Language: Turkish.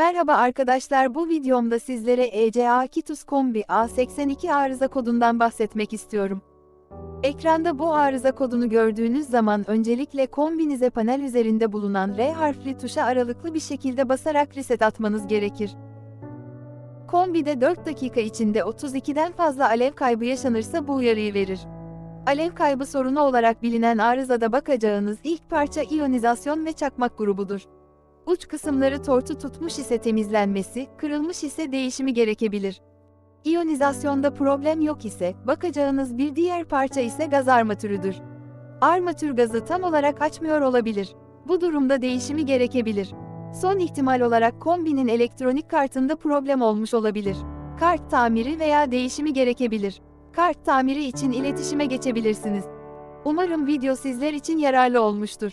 Merhaba arkadaşlar bu videomda sizlere ECA Kitus Kombi A82 arıza kodundan bahsetmek istiyorum. Ekranda bu arıza kodunu gördüğünüz zaman öncelikle kombinize panel üzerinde bulunan R harfli tuşa aralıklı bir şekilde basarak reset atmanız gerekir. Kombide 4 dakika içinde 32'den fazla alev kaybı yaşanırsa bu uyarıyı verir. Alev kaybı sorunu olarak bilinen arızada bakacağınız ilk parça iyonizasyon ve çakmak grubudur. Uç kısımları tortu tutmuş ise temizlenmesi, kırılmış ise değişimi gerekebilir. İyonizasyonda problem yok ise, bakacağınız bir diğer parça ise gaz armatürüdür. Armatür gazı tam olarak açmıyor olabilir. Bu durumda değişimi gerekebilir. Son ihtimal olarak kombinin elektronik kartında problem olmuş olabilir. Kart tamiri veya değişimi gerekebilir. Kart tamiri için iletişime geçebilirsiniz. Umarım video sizler için yararlı olmuştur.